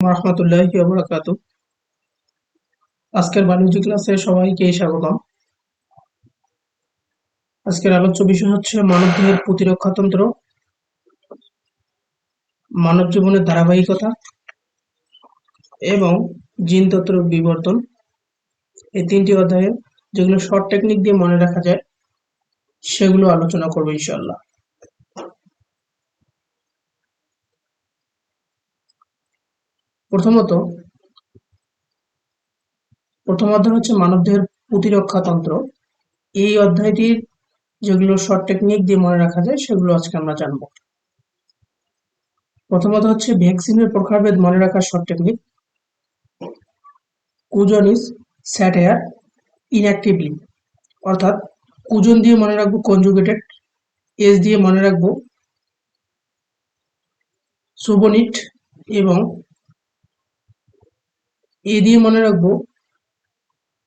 রহমতুল্লাহ বরকাত আজকের বাণিজ্য ক্লাসে সবাইকে স্বাগতম। আজকের আলোচ্য বিষয় হচ্ছে মানবদেহের প্রতিরক্ষাতন্ত্র মানব জীবনের ধারাবাহিকতা এবং জিনতন্ত্র বিবর্তন। এই তিনটি অধ্যায়ে যেগুলো শর্ট টেকনিক দিয়ে মনে রাখা যায়, সেগুলো আলোচনা করব ইনশাল্লাহ প্রথমত প্রথম অধ্যায় হচ্ছে মানবদেহের প্রতিরক্ষাতন্ত্র এই অধ্যায়টির যেগুলো শর্ট টেকনিক দিয়ে মনে রাখা যায়, সেগুলো আজকে আমরা জানব। প্রথমত হচ্ছে ভ্যাকসিনের প্রকারভেদ মনে রাখার শর্ট টেকনিক কুজন ইজ স্যাটেয়ার ইনঅ্যাক্টিভলি অর্থাৎ কুজন দিয়ে মনে রাখব কনজুগেটেড এস দিয়ে মনে রাখব সুবনিট এবং এ দিয়ে মনে রাখব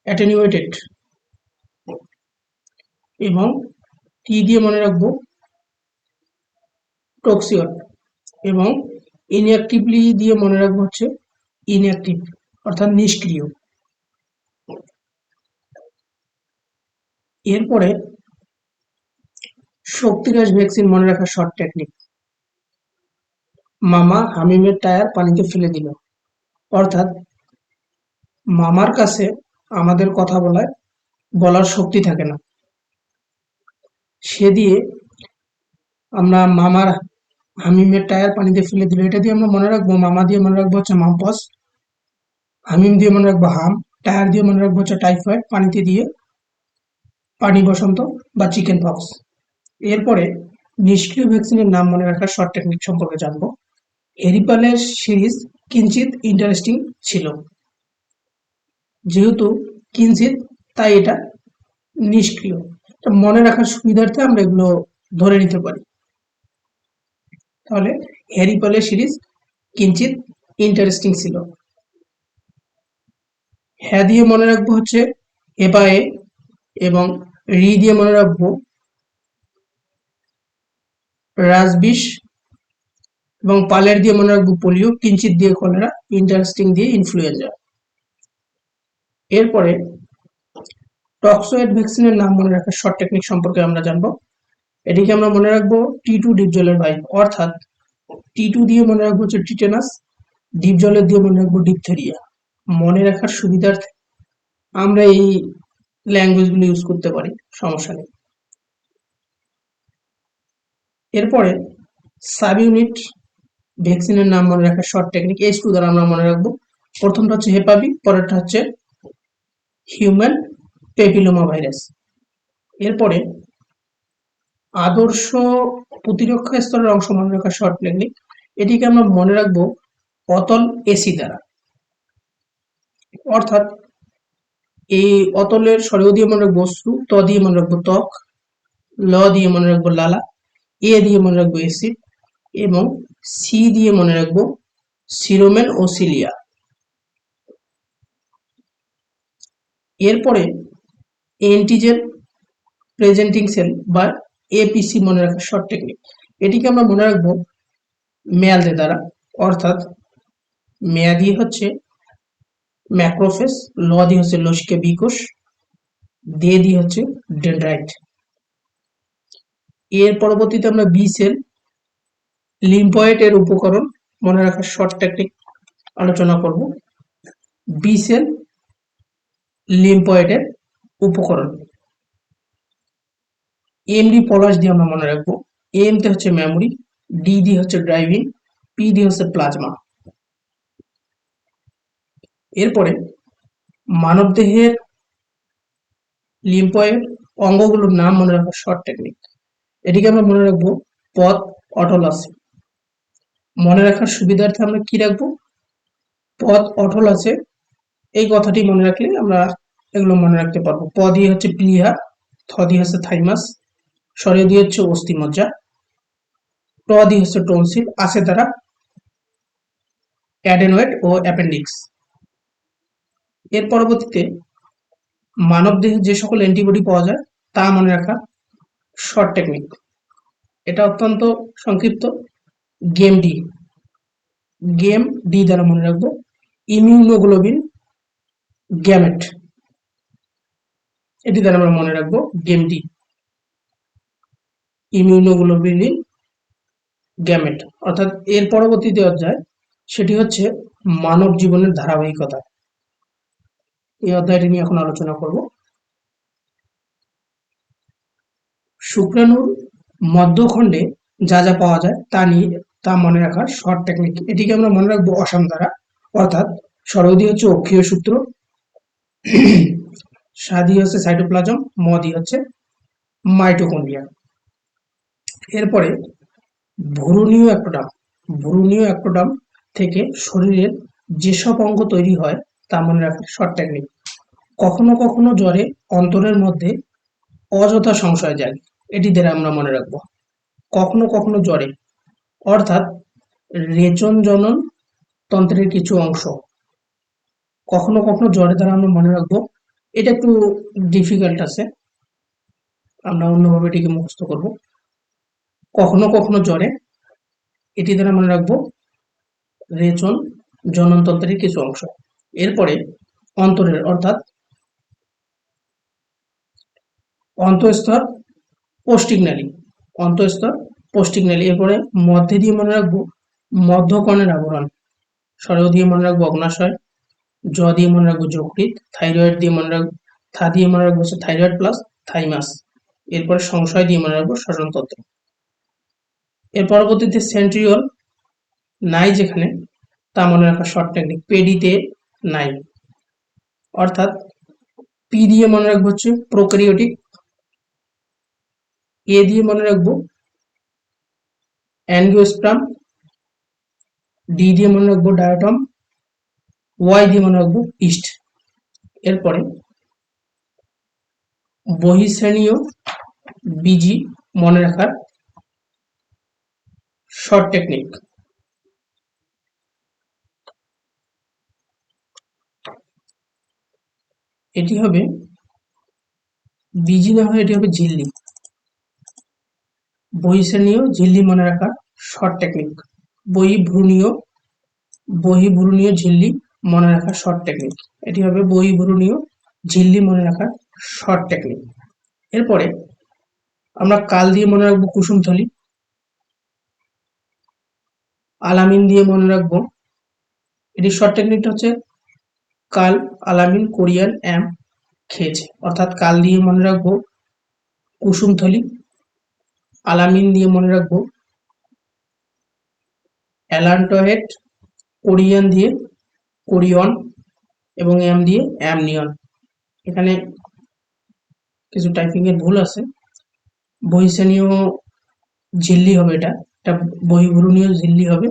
অ্যাটেনিউয়েটেড এবং টি দিয়ে মনে রাখব টক্সিয়ন এবং ইনঅ্যাক্টিভলি দিয়ে মনে রাখব হচ্ছে ইনঅ্যাক্টিভ অর্থাৎ নিষ্ক্রিয়। এরপরে শক্তিরাজ ভ্যাকসিন মনে রাখার শর্ট টেকনিক মামা হামিমের টায়ার পানিতে ফেলে দিল, অর্থাৎ মামার কাছে আমাদের কথা বলায় বলার শক্তি থাকে না। সে দিয়ে আমরা মামার হামিমের টায়ার পানিতে ফেলে দিল। এটা দিয়ে আমরা মনে রাখব, মামা দিয়ে মনে রাখব হচ্ছে মাম্পস, হামিম দিয়ে মনে রাখব হাম, টায়ার দিয়ে মনে রাখব হচ্ছে টাইফয়েড, পানিতে দিয়ে পানি বসন্ত বা চিকেন পক্স। এরপরে নিষ্ক্রিয় ভ্যাকসিনের নাম মনে রাখার শর্ট টেকনিক সম্পর্কে জানব। হেরিপালের সিরিজ কিঞ্চিত ইন্টারেস্টিং ছিল। যেহেতু কিঞ্চিত তাই এটা নিষ্ক্রিয়। মনে রাখার সুবিধার্থে আমরা এগুলো ধরে নিতে পারি। তাহলে হ্যারি পলের সিরিজ কিঞ্চিত ইন্টারেস্টিং ছিল। হ্যাঁ দিয়ে মনে রাখব হচ্ছে হেপায়ে এবং রি দিয়ে মনে রাখব রাজবিষ এবং পালের দিয়ে মনে রাখব পোলিও কিঞ্চিত দিয়ে কলেরা, ইন্টারেস্টিং দিয়ে ইনফ্লুয়েঞ্জা। এরপরে টক্সোয়েড ভ্যাকসিনের নাম মনে রাখার শর্ট টেকনিক সম্পর্কে আমরা জানব। এটিকে আমরা মনে রাখব টি টু ডিপ জলের ভাই অর্থাৎ টি টু দিয়ে মনে রাখব হচ্ছে টিটেনাস ডিপ জলের দিয়ে মনে রাখব ডিপথেরিয়া মনে রাখার সুবিধার্থে আমরা এই ল্যাঙ্গুয়েজগুলো ইউজ করতে পারি, সমস্যা নেই। এরপরে সাব ইউনিট ভ্যাকসিনের নাম মনে রাখার শর্ট টেকনিক এইচ টু দ্বারা আমরা মনে রাখব। প্রথমটা হচ্ছে হেপাবি পরেরটা হচ্ছে হিউম্যান পেপিলোমা ভাইরাস এরপরে আদর্শ প্রতিরক্ষা স্তরের অংশ মনে রাখার শর্ট টেকনিক এটিকে আমরা মনে রাখব অতল এসি দ্বারা। অর্থাৎ এই অতলের সরেও দিয়ে মনে রাখব বস্তু ত দিয়ে মনে রাখব ত্বক, ল দিয়ে মনে রাখব লালা, এ দিয়ে মনে রাখব এসিড এবং সি দিয়ে মনে রাখব সিরোমেন ও সিলিয়া এরপরে এন্টিজেন প্রেজেন্টিং সেল বা এপিসি মনে রাখার শর্ট টেকনিক এটিকে আমরা মনে রাখব মেয়াদে দ্বারা, অর্থাৎ মেয়াদি হচ্ছে ম্যাক্রোফেস ল দি হচ্ছে লস্কে বিকোষ দে দি হচ্ছে ডেন্ড্রাইট এর পরবর্তীতে আমরা বি সেল লিম্পয়েটের উপকরণ মনে রাখার শর্ট টেকনিক আলোচনা করব। বি সেল লিম্পয়েডের উপকরণ। এমডি পলাশ দিয়ে আমরা মনে রাখব। এম তে হচ্ছে মেমোরি ডি দিয়ে হচ্ছে ড্রাইভিং পি দিয়ে হচ্ছে প্লাজমা এরপরে মানবদেহের লিম্পয়েড অঙ্গগুলোর নাম মনে রাখার শর্ট টেকনিক এটিকে আমরা মনে রাখব পথ অটল আছে মনে রাখার সুবিধার্থে আমরা কি রাখব? পথ অটল আছে এই কথাটি মনে রাখলে আমরা এগুলো মনে রাখতে পারব। প দিয়ে হচ্ছে প্লিহা, থ দিয়ে হচ্ছে থাইমাস, স্বরে দিয়ে হচ্ছে অস্থিমজ্জা, ট দিয়ে হচ্ছে টনসিল আছে দ্বারা অ্যাডেনয়েড ও অ্যাপেন্ডিক্স। এর পরবর্তীতে মানব দেহে যে সকল অ্যান্টিবডি পাওয়া যায়, তা মনে রাখা শর্ট টেকনিক। এটা অত্যন্ত সংক্ষিপ্ত। Game D. গেম ডি দ্বারা মনে রাখব। Immunoglobin gamete. এটি দ্বারা আমরা মনে রাখব গেম ডি ইমিউনোগ্লোবিন গ্যামেট অর্থাৎ এর পরবর্তীতে অধ্যায়, সেটি হচ্ছে মানব জীবনের ধারাবাহিকতা। এই অধ্যায়টি নিয়ে এখন আলোচনা করব। শুক্রাণুর মধ্যখণ্ডে যা যা পাওয়া যায়, তা নিয়ে, তা মনে রাখার শর্ট টেকনিক এটিকে আমরা মনে রাখব অসাম দ্বারা। অর্থাৎ সরদি হচ্ছে অক্ষীয় সূত্র। সাদি হচ্ছে সাইটোপ্লাজম মদি হচ্ছে মাইটোকন্ড্রিয়া এরপরে ভ্রূণীয় অ্যাক্টোডাম ভ্রূণীয় অ্যাক্টোডাম থেকে শরীরের যেসব অঙ্গ তৈরি হয়, তা মনে রাখার শর্ট টেকনিক কখনো কখনো জ্বরে অন্তরের মধ্যে অযথা সংশয় যায় এটি দ্বারা আমরা মনে রাখব। কখনো কখনো জ্বরে, অর্থাৎ রেচন জনন তন্ত্রের কিছু অংশ। কখনো কখনো জ্বরে দ্বারা আমরা মনে রাখব এটা একটু ডিফিকাল্ট আছে। আমরা অন্যভাবে এটিকে মুখস্থ করব। কখনো কখনো জ্বরে এটি দ্বারা মনে রাখব রেচন জননতন্ত্রের কিছু অংশ। এরপরে অন্তরের, অর্থাৎ অন্তঃস্তর পৌষ্টিক নালী। অন্তঃস্তর পৌষ্টিক নালী। এরপরে মধ্যে দিয়ে মনে রাখব মধ্যকর্ণের আবরণ। সরল দিয়ে মনে রাখব অগ্নাশয়। জ দিয়ে মনে রাখব যকৃত থাইরয়েড দিয়ে মনে রাখব থা দিয়ে মনে রাখব হচ্ছে থাইরয়েড প্লাস থাইমাস এরপরে সংশয় দিয়ে মনে রাখব শ্বসনতন্ত্র এর পরবর্তীতে সেন্ট্রিওল নাই যেখানে, তা মনে রাখা শর্ট টেকনিক পেডিতে নাই। অর্থাৎ পি দিয়ে মনে রাখব হচ্ছে প্রোক্যারিওটিক এ দিয়ে মনে রাখব অ্যানজিওস্প্রাম ডি দিয়ে মনে রাখব ডায়াটম ওয়াই দিয়ে মনে রাখব ইস্ট। এরপরে বহিশ্রেণীয় বিজি মনে রাখার শর্ট টেকনিক এটি হবে বিজি না হয় এটি হবে ঝিল্লি। বহিশ্রেণীয় ঝিল্লি মনে রাখার শর্ট টেকনিক বহিভ্রূণীয় বহিভ্রূণীয় ঝিল্লি মনে রাখার শর্ট টেকনিক এটি হবে বহিভ্রূণীয় ঝিল্লি মনে রাখার শর্ট টেকনিক এরপরে আমরা কাল দিয়ে মনে রাখব কুসুমথলি আলামিন দিয়ে মনে রাখব। এটি শর্ট টেকনিকটা হচ্ছে কাল আলামিন কোরিয়ান অ্যাম খেয়েছে। অর্থাৎ কাল দিয়ে মনে রাখব কুসুমথলি আলামিন দিয়ে মনে রাখব অ্যালান্টোহেট কোরিয়ান দিয়ে কোরিয়ন এবং এম দিয়ে অ্যামনিয়ন এখানে কিছু টাইপিং এর ভুল আছে। বহিশ্রেণীয় ঝিল্লি হবে এটা। এটা বহিভূরণীয় ঝিল্লি হবে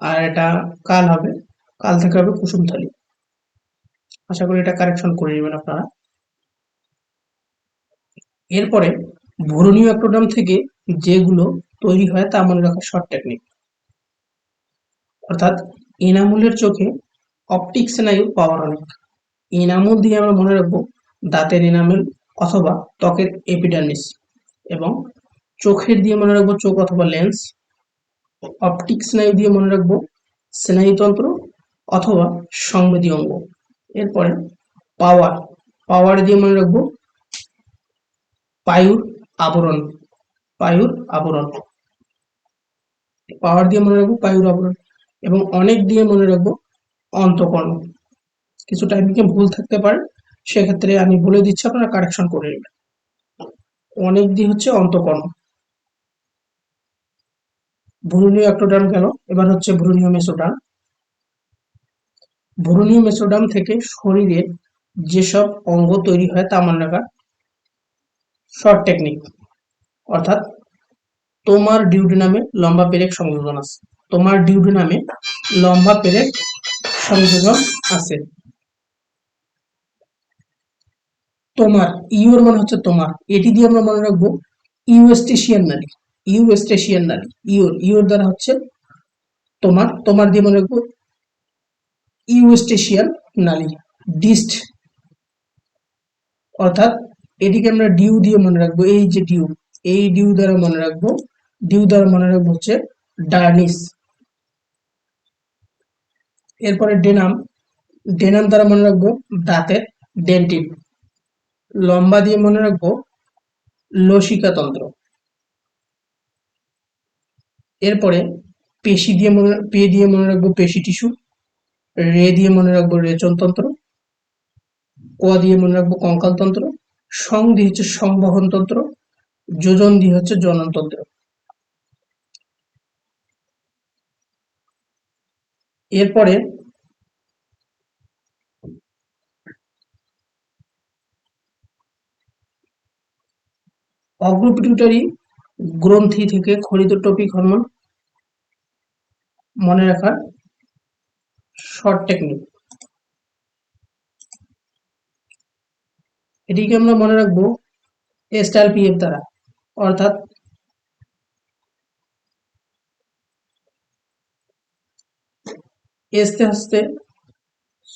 আর এটা কাল হবে। কাল থেকে হবে কুসুমথালি। আশা করি এটা কারেকশন করে নেবেন আপনারা। এরপরে ভূরণীয় অ্যাক্টোডাম থেকে যেগুলো তৈরি হয় তা মনে রাখার শর্ট টেকনিক অর্থাৎ এনামুলের চোখে অপটিক স্নায়ু পাওয়ার অনেক। এনামুল দিয়ে আমরা মনে রাখব, দাঁতের এনামেল অথবা ত্বকের এপিডার্মিস এবং চোখের দিয়ে মনে রাখব চোখ অথবা লেন্স অপটিক স্নায়ু দিয়ে মনে রাখব স্নায়ুতন্ত্র অথবা সংবেদী অঙ্গ। এরপরে পাওয়ার পাওয়ার দিয়ে মনে রাখব পায়ুর আবরণ পায়ুর আবরণ। পাওয়ার দিয়ে মনে রাখব পায়ুর আবরণ এবং অনেক দিয়ে মনে রাখব অন্তকর্ণ। কিছু টাইপিংয়ে ভুল থাকতে পারে, সেক্ষেত্রে আমি বলে দিচ্ছি, আপনারা কারেকশন করে নেবেন। অনেক দিয়ে হচ্ছে অন্তকর্ণ। ভ্রূণীয় অ্যাক্টোডার্ম গেল, এবার হচ্ছে ভ্রূণীয় মেসোডার্ম ভ্রূণীয় মেসোডার্ম থেকে শরীরের যেসব অঙ্গ তৈরি হয় তা মনে রাখা শর্ট টেকনিক অর্থাৎ তোমার ডিউটি নামে লম্বা পেরেক সংযোজন আছে। তোমার ডিউটি নামে লম্বা পেরেক সংযোজন আছে। তোমার ইউর মানে হচ্ছে তোমার। এটি দিয়ে আমরা মনে রাখব, ইউএস্টেশিয়ান নালী। ইউএস্টেশিয়ান নালী ইউর ইউর দ্বারা হচ্ছে তোমার তোমার দিয়ে মনে রাখব, ইউএস্টেশিয়ান নালী, ডিস্ট। অর্থাৎ এটিকে আমরা ডিউ দিয়ে মনে রাখব, এই যে ডিউ, এই ডিউ দ্বারা মনে রাখব, ডিউ দ্বারা মনে রাখব হচ্ছে ডার্নিস এরপরে ডেনাম। ডেনাম দ্বারা মনে রাখব দাঁতের ডেন্টিন লম্বা দিয়ে মনে রাখব লসিকাতন্ত্র এরপরে পেশি দিয়ে মনে পে দিয়ে মনে রাখব পেশি টিস্যু। রে দিয়ে মনে রাখব রেচনতন্ত্র ক দিয়ে মনে রাখব কঙ্কালতন্ত্র সং দিয়ে হচ্ছে সংবহন তন্ত্র। যোজন দিয়ে হচ্ছে জননতন্ত্র এরপরে অগ্রপিটুটারি গ্রন্থি থেকে খরিত টপিক হরমোন মনে রাখার শর্ট টেকনিক এটিকে আমরা মনে রাখব এস্টার পিএফ দ্বারা, অর্থাৎ এসতে হচ্ছে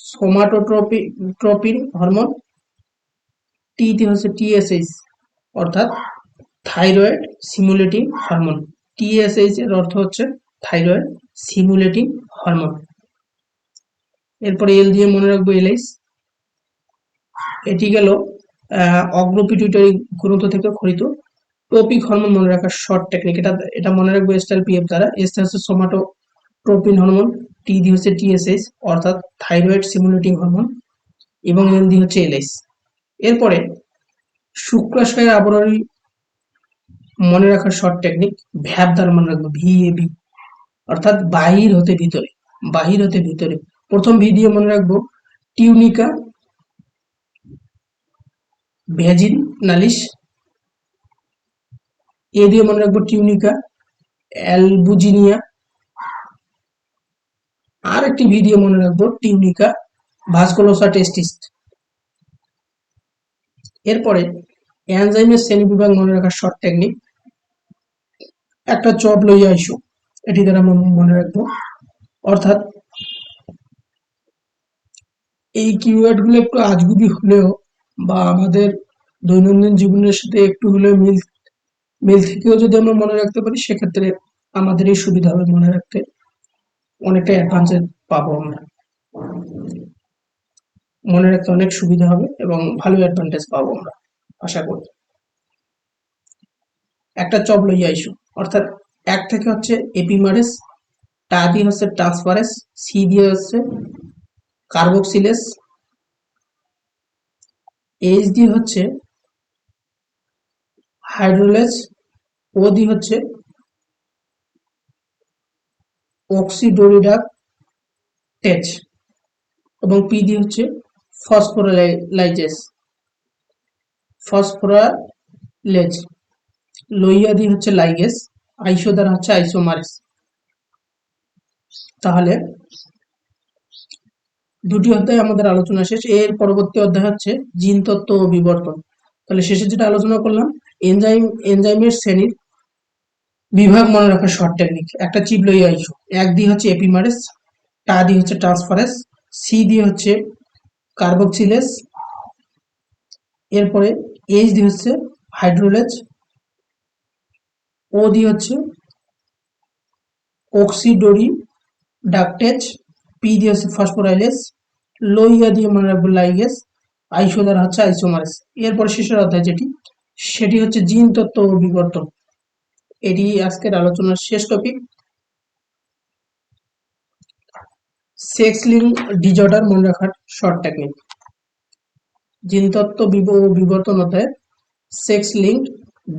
সোমাটোট্রপিন হরমোন টিতে হচ্ছে টিএসএইচ অর্থাৎ থাইরয়েড সিমুলেটিং হরমোন টিএসএইচ এর অর্থ হচ্ছে থাইরয়েড সিমুলেটিং হরমোন এরপরে এল দিয়ে মনে রাখব এলএইচ এটি গেল অগ্রপিটুইটারি গ্রন্থ থেকে খরিত টপিক হরমোন মনে রাখার শর্ট টেকনিক এটা এটা মনে রাখব এস্টাল পিএফ দ্বারা। এস হচ্ছে somatotropin hormone T D হচ্ছে টিএসএস অর্থাৎ থাইরয়েড সিমুলেটিং হরমোন এবং এল ডি হচ্ছে এলএস এরপরে শুক্রাশয়ের আবরণী মনে রাখার শর্ট টেকনিক ভ্যাব দ্বারা মনে রাখব ভি এ বি অর্থাৎ বাহির হতে ভিতরে, বাহির হতে ভিতরে। প্রথম ভি দিয়ে মনে রাখব টিউনিকা ভেজিন নালিশ। এ দিয়ে মনে রাখব টিউনিকা অ্যালবুজিনিয়া আর একটি ভিডিও মনে রাখব টিউনিকা ভাস্কোলোসা টেস্টিস এরপরে এনজাইমের শ্রেণি বিভাগ মনে রাখার শর্ট টেকনিক একটা চপ লইয়া আইসো, এটি দ্বারা মনে রাখব। অর্থাৎ এই কিওয়ার্ডগুলো একটু আজগুবি হলেও বা আমাদের দৈনন্দিন জীবনের সাথে একটু হলেও মিল মিল থেকেও যদি আমরা মনে রাখতে পারি, সেক্ষেত্রে আমাদেরই সুবিধা হবে মনে রাখতে। অনেকটা অ্যাডভান্সের পাবো আমরা। মনে রাখতে অনেক সুবিধা হবে এবং ভালো অ্যাডভান্টেজ পাবো আমরা, আশা করি। একটা চপ লইয়া আইসু, অর্থাৎ এক থেকে হচ্ছে এপিমারেস টা দিয়ে হচ্ছে ট্রান্সফারেস সি দিয়ে হচ্ছে কার্বক্সিলেস এইচ ডি হচ্ছে হাইড্রোলেজ ও দি হচ্ছে অক্সিডোরিডাক টেচ এবং পি ডি হচ্ছে ফসফোরালাইজেস। ফসফোরালেজ লইয়া দি হচ্ছে লাইগেস, আইসো দ্বারা হচ্ছে আইসোমারেস। তাহলে দুটি অধ্যায় আমাদের আলোচনা শেষ, এর পরবর্তী অধ্যায় হচ্ছে জিন তত্ত্ব ও বিবর্তন। তাহলে শেষে যেটা আলোচনা করলাম, এনজাইম, এনজাইমের শ্রেণির বিভাগ মনে রাখার শর্ট টেকনিক একটা চিপ লই আইসো। এক দিয়ে হচ্ছে এপিমারেস টা দিয়ে হচ্ছে ট্রান্সফারেস সি দিয়ে হচ্ছে কার্বক্সিলেস এরপরে এইচ দিয়ে হচ্ছে হাইড্রোলেজ ও দিয়ে হচ্ছে অক্সিডোরি ডাকটেজ পি দিয়ে হচ্ছে ফসফোরাইলেস লোইয়া দিয়ে মনে রাখব লাইগেস আইসো দ্বারা হচ্ছে আইসোমারেস এরপরে শেষের অধ্যায় যেটি, সেটি হচ্ছে জিন তত্ত্ব ও বিবর্তন। এটি আজকের আলোচনার শেষ টপিক সেক্স লিঙ্ক ডিজর্ডার মনে রাখার শর্ট টেকনিক জিনতত্ত্ব বিবর্তন অধ্যায় সেক্স লিঙ্ক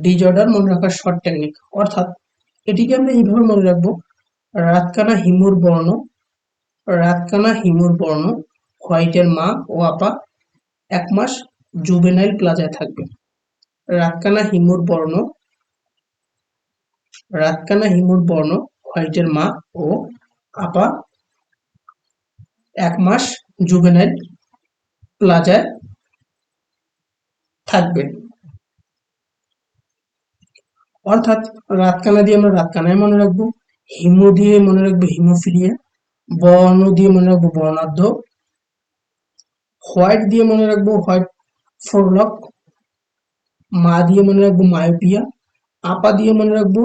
ডিজর্ডার মনে রাখার শর্ট টেকনিক অর্থাৎ এটিকে আমরা এইভাবে মনে রাখব, রাতকানা হিমুর বর্ণ, রাতকানা হিমুর বর্ণ, হোয়াইটের মা ও আপা এক মাস জুবেনাইল প্লাজায় থাকবে। রাতকানা হিমুর বর্ণ রাতকানা হিমুর বর্ণ, হোয়াইটের মা ও আপা এক মাস জুবেনাইল প্লাজায় থাকবে। অর্থাৎ রাতকানা দিয়ে আমরা রাতকানায় মনে রাখব, হিমো দিয়ে মনে রাখব হিমোফিলিয়া বর্ণ দিয়ে মনে রাখব বর্ণাঢ্য, হোয়াইট দিয়ে মনে রাখব হোয়াইট ফোরলক, মা দিয়ে মনে রাখব মায়োপিয়া, আপা দিয়ে মনে রাখব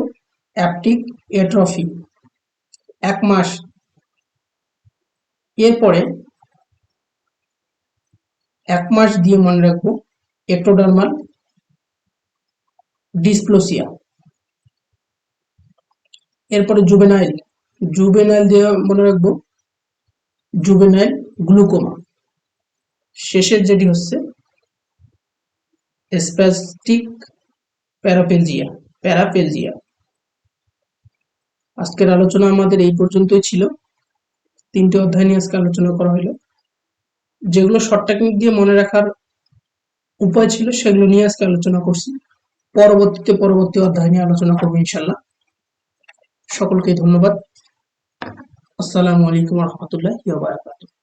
অ্যাপটিক এট্রফি, এক মাস। এরপরে এক মাস দিয়ে মনে রাখব একটোডার্মাল ডিসপ্লোসিয়া এরপরে জুবেনাইল জুবেনাইল দিয়ে মনে রাখব জুবেনাইল গ্লুকোমা শেষের যেটি হচ্ছে স্প্যাস্টিক প্যারাপেলজিয়া প্যারাপেলজিয়া আজকের আলোচনা আমাদের এই পর্যন্তই ছিল। তিনটে অধ্যায় নিয়ে আজকে আলোচনা করা হলো। যেগুলো শর্ট টেকনিক দিয়ে মনে রাখার উপায় ছিল, সেগুলো নিয়ে আজকে আলোচনা করছি। পরবর্তীতে পরবর্তী অধ্যায় নিয়ে আলোচনা করব ইনশাল্লাহ সকলকে ধন্যবাদ। আসসালামু আলাইকুম রহমতুল্লাহ